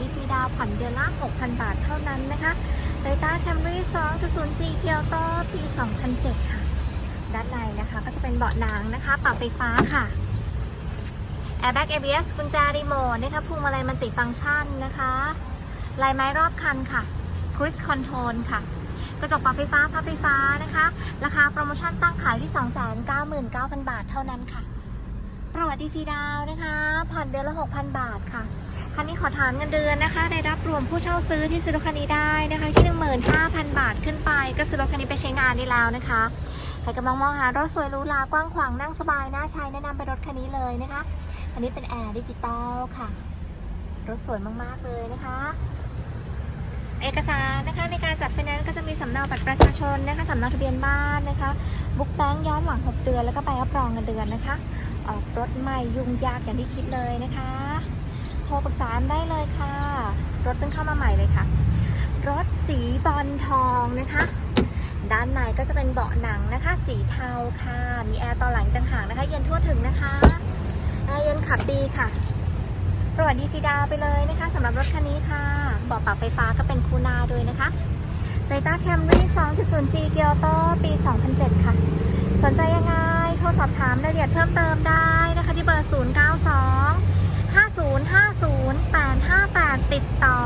ดีซีดาวผ่อนเดือนละ 6,000 บาทเท่านั้นนะคะโตโยต้าแคมรี่ 2.0 G เกียวโตปี 2007 ค่ะ ด้านในนะคะก็จะเป็นเบาะหนังนะคะ ปรับไฟฟ้าค่ะ Airbag ABS กุญแจรีโมทนะคะพวงมาลัยมันติฟังก์ชันนะคะลายไม้รอบคันค่ะ Cruise Control ค่ะ กระจกปรับไฟฟ้าพับไฟฟ้านะคะ ราคาโปรโมชั่นตั้งขายที่ 299,000 บาทเท่านั้นค่ะ ประวัติดีซีดาวนะคะ ผ่อนเดือนละ 6,000 บาทค่ะ คันนี้ขอฐานเงินเดือนนะคะได้รับรวมผู้เช่าซื้อที่ซื้อรถคันนี้ได้นะคะที่15,000 บาทขึ้นไป ก็ซื้อรถคันนี้ไปใช้งานได้แล้วนะคะใครกำลังมองหารถสวยหรูหรากว้างขวางนั่งสบายน่าใช้แนะนำเป็นรถคันนี้เลยนะคะ อันนี้เป็นแอร์ดิจิตอลค่ะ รถสวยมากๆเลยนะคะ เอกสารนะคะในการจัดไฟแนนซ์ก็จะมีสำเนาบัตรประชาชนนะคะสำเนาทะเบียนบ้านนะคะบุ๊กแบงค์ย้อนหลัง 6 เดือน แล้วก็ใบรับรองเงินเดือนนะคะ ออกรถใหม่ยุ่งยากอย่างที่คิดเลยนะคะ โทรปรึกษาได้เลยค่ะ รถเพิ่งเข้ามาใหม่เลยค่ะ รถสีบอลทองนะคะ ด้านในก็จะเป็นเบาะหนังนะคะ สีเทาค่ะ มีแอร์ตอนหลังต่างหากนะคะ เย็นทั่วถึงนะคะแอร์เย็นขับดีค่ะประวัติดีซีดาไปเลยนะคะสำหรับรถคันนี้ค่ะเบาะปรับไฟฟ้าก็เป็นคูนาด้วยนะคะ Toyota Camry 2.0G เกียวโตปี 2007 ค่ะ สนใจยังไง โทรสอบถามรายละเอียดเพิ่มเติมได้นะคะ ที่เบอร์ 092 5050 858 ติดต่อแอมค่ะ